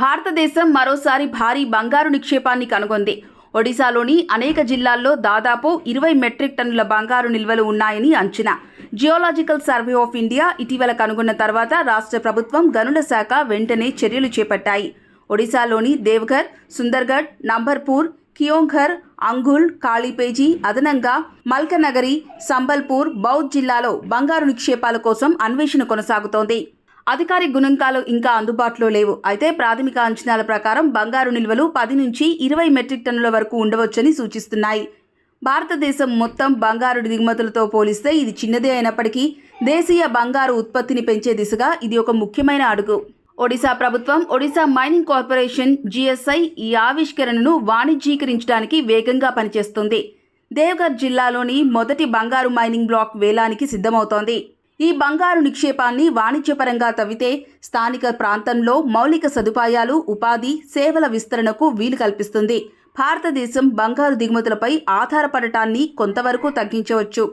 భారతదేశం మరోసారి భారీ బంగారు నిక్షేపాన్ని కనుగొంది. ఒడిశాలోని అనేక జిల్లాల్లో దాదాపు ఇరవై మెట్రిక్ టన్నుల బంగారు నిల్వలు ఉన్నాయని అంచనా. జియోలాజికల్ సర్వే ఆఫ్ ఇండియా ఇటీవల కనుగొన్న తర్వాత రాష్ట్ర ప్రభుత్వం గనుల శాఖ వెంటనే చర్యలు చేపట్టాయి. ఒడిశాలోని దేవ్ఘర్ సుందర్గఢ్ నంబర్పూర్ కియోంఘర్ అంగుల్ కాళీపేజీ అదనంగా మల్కనగరి సంబల్పూర్ బౌద్ జిల్లాలో బంగారు నిక్షేపాల కోసం అన్వేషణ కొనసాగుతోంది. అధికారిక గుణంకాలు ఇంకా అందుబాటులో లేవు. అయితే ప్రాథమిక అంచనాల ప్రకారం బంగారు నిల్వలు పది నుంచి ఇరవై మెట్రిక్ టన్నుల వరకు ఉండవచ్చని సూచిస్తున్నాయి. భారతదేశం మొత్తం బంగారు దిగుమతులతో పోలిస్తే ఇది చిన్నదే అయినప్పటికీ దేశీయ బంగారు ఉత్పత్తిని పెంచే దిశగా ఇది ఒక ముఖ్యమైన అడుగు. ఒడిశా ప్రభుత్వం ఒడిశా మైనింగ్ కార్పొరేషన్ జిఎస్ఐ ఈ ఆవిష్కరణను వాణిజ్యీకరించడానికి వేగంగా పనిచేస్తుంది. దేవగఢ్ జిల్లాలోని మొదటి బంగారు మైనింగ్ బ్లాక్ వేలానికి సిద్ధమవుతోంది. ఈ బంగారు నిక్షేపాన్ని వాణిజ్యపరంగా తవ్వితే స్థానిక ప్రాంతంలో మౌలిక సదుపాయాలు ఉపాధి సేవల విస్తరణకు వీలు కల్పిస్తుంది. భారతదేశం బంగారు దిగుమతులపై ఆధారపడటాన్ని కొంతవరకు తగ్గించవచ్చు.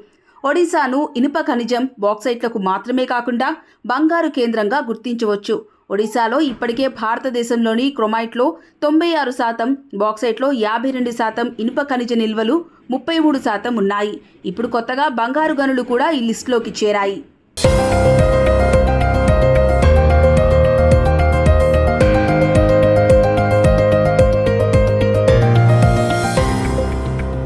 ఒడిశాను ఇనుప ఖనిజం బాక్సైట్లకు మాత్రమే కాకుండా బంగారు కేంద్రంగా గుర్తించవచ్చు. ఒడిశాలో ఇప్పటికే భారతదేశంలోని క్రొమైట్లో తొంభై ఆరు శాతం బాక్సైట్లో యాభై రెండు శాతం ఇనుప ఖనిజ నిల్వలు ముప్పై మూడు శాతం ఉన్నాయి. ఇప్పుడు కొత్తగా బంగారు గనులు కూడా ఈ లిస్టులోకి చేరాయి. you